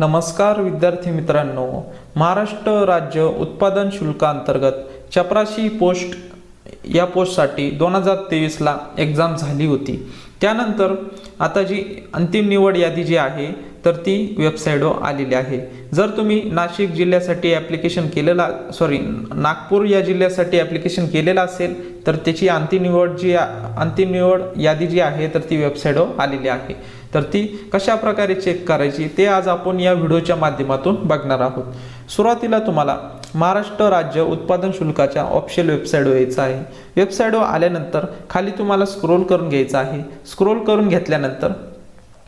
नमस्कार विद्यार्थी मित्रांनो महाराष्ट्र राज्य उत्पादन शुल्कांतर्गत चपराशी पोस्ट या पोस्टसाठी दोन हजार तेवीसला एक्झाम झाली होती. त्यानंतर आता जी अंतिम निवड यादी जी आहे तर ती वेबसाईटवर आलेली आहे. जर तुम्ही नाशिक जिल्ह्यासाठी ॲप्लिकेशन केलेला सॉरी नागपूर या जिल्ह्यासाठी ॲप्लिकेशन केलेलं असेल तर त्याची अंतिम निवड जी अंतिम निवड यादी जी आहे तर ती वेबसाईटवर आलेली आहे. तर ती कशा प्रकारे चेक करायची ते आज आपण या व्हिडिओच्या माध्यमातून बघणार आहोत. सुरुवातीला तुम्हाला महाराष्ट्र राज्य उत्पादन शुल्काच्या ऑफिशियल वेबसाईटवर यायचं आहे. वेबसाईटवर आल्यानंतर खाली तुम्हाला स्क्रोल करून घ्यायचं आहे. स्क्रोल करून घेतल्यानंतर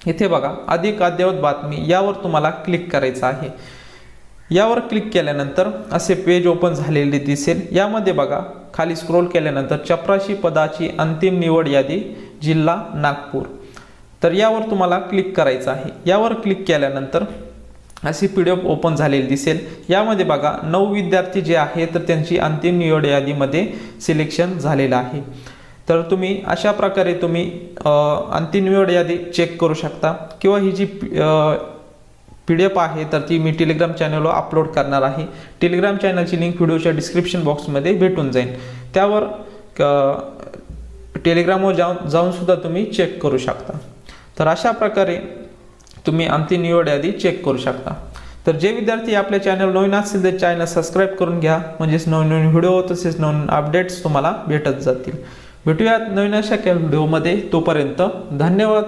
इथे बघा अधिक अद्ययावत बातमी यावर तुम्हाला क्लिक करायचं आहे. यावर क्लिक केल्यानंतर असे पेज ओपन झालेले दिसेल. यामध्ये बघा खाली स्क्रोल केल्यानंतर चपराशी पदाची अंतिम निवड यादी जिल्हा नागपूर. तर यावर तुम्हाला क्लिक करायचं आहे. यावर क्लिक केल्यानंतर अशी पी डी एफ ओपन झालेली दिसेल. यामध्ये बघा नऊ विद्यार्थी जे आहे तर त्यांची अंतिम निवड यादीमध्ये सिलेक्शन झालेलं आहे. तर तुम्ही अशा प्रकारे तुम्ही अंतिम निवड यादी चेक करू शकता. किंवा ही जी पी डी एफ आहे तर ती मी टेलिग्राम चॅनलवर अपलोड करणार आहे. टेलिग्राम चॅनलची लिंक व्हिडिओच्या डिस्क्रिप्शन बॉक्समध्ये भेटून जाईल. त्यावर टेलिग्रामवर जाऊन जाऊन सुद्धा तुम्ही चेक करू शकता. तर अशा प्रकारे तुम्ही अंतिम निवड यादी चेक करू शकता. तर जे विद्यार्थी आपल्या चॅनल नवीन असतील ते चॅनल सबस्क्राईब करून घ्या. म्हणजेच नवीन नवीन व्हिडिओ तसेच नवीन अपडेट्स तुम्हाला भेटत जातील. भेटूयात नवीन अशा व्हिडिओमध्ये. तोपर्यंत धन्यवाद.